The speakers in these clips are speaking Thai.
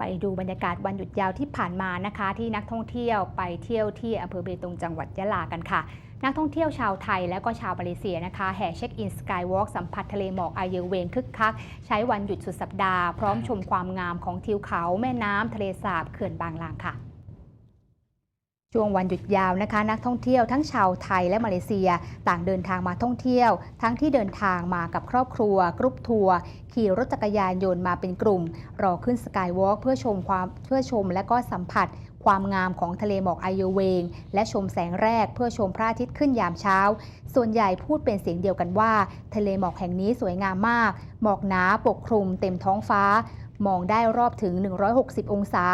ไปดูบรรยากาศวันหยุดยาวที่ผ่านมานะคะ ที่นักท่องเที่ยวไปเที่ยวที่อำเภอเบตงจังหวัดยะลากันค่ะนักท่องเที่ยวชาวไทยและก็ชาวมาเลเซียนะคะแห่เช็คอินสกายวอล์กสัมผัสทะเลหมอกอาเยเวงคึกคัก ใช้วันหยุดสุดสัปดาห์ พร้อมชมความงามของทิวเขา แม่น้ำทะเลสาบเขื่อนบางลางค่ะ ช่วงวันหยุดยาวนะคะ นักท่องเที่ยวทั้งชาวไทยและมาเลเซีย ต่างเดินทางมาท่องเที่ยว ทั้งที่เดินทางมากับครอบครัว กรุ๊ปทัวร์ขี่รถจักรยานยนต์มาเป็นกลุ่ม รอขึ้นสกายวอล์กเพื่อชมความเพื่อชมและก็สัมผัส ความงามของทะเลหมอกไอโยเวง และชมแสงแรกเพื่อชมพระอาทิตย์ขึ้นยามเช้า ส่วนใหญ่พูดเป็นเสียงเดียวกันว่า ทะเลหมอกแห่งนี้สวยงามมาก หมอกหนาปกคลุมเต็มท้องฟ้า มองได้รอบถึง 160 องศา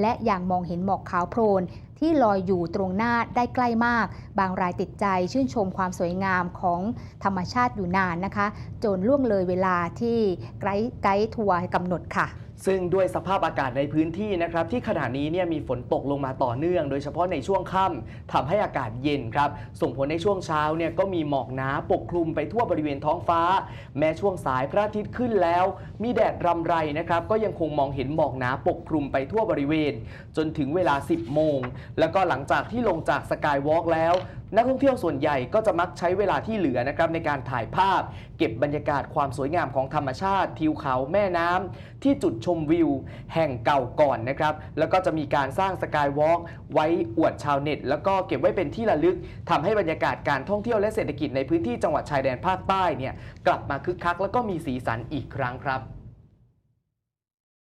และอย่างมองเห็นหมอกขาวโพลนที่ลอยอยู่ตรงหน้าได้ใกล้มาก บางรายติดใจชื่นชมความสวยงามของธรรมชาติอยู่นานนะคะ จนล่วงเลยเวลาที่ไกด์ไกด์ทัวร์กำหนดค่ะ ซึ่งด้วยสภาพอากาศในพื้นที่นะครับที่ขณะนี้เนี่ยมีฝนตกลงมาต่อเนื่อง โดยเฉพาะในช่วงค่ำทำให้อากาศเย็นครับ ส่งผลในช่วงเช้าเนี่ยก็มีหมอกหนาปกคลุมไปทั่วบริเวณท้องฟ้า แม้ช่วงสายพระอาทิตย์ขึ้นแล้ว มีแดดรำไรนะครับก็ยังคงมองเห็นหมอกหนาปกคลุมไปทั่วบริเวณ จนถึงเวลา 10 โมง แล้วก็หลังจากที่ลงจากสกายวอล์กแล้วนักท่องเที่ยวส่วนใหญ่ก็จะมักใช้เวลาที่เหลือนะครับในการถ่ายภาพ เก็บบรรยากาศความสวยงามของธรรมชาติทิวเขาแม่น้ำที่จุดชมวิว แห่งเก่าก่อนนะครับ แล้วก็จะมีการสร้างสกายวอล์กไว้อวดชาวเน็ต แล้วก็เก็บไว้เป็นที่ระลึกทำให้บรรยากาศการท่องเที่ยวและเศรษฐกิจในพื้นที่จังหวัดชายแดนภาคใต้เนี่ยกลับมาคึกคัก แล้วก็มีสีสันอีกครั้งครับ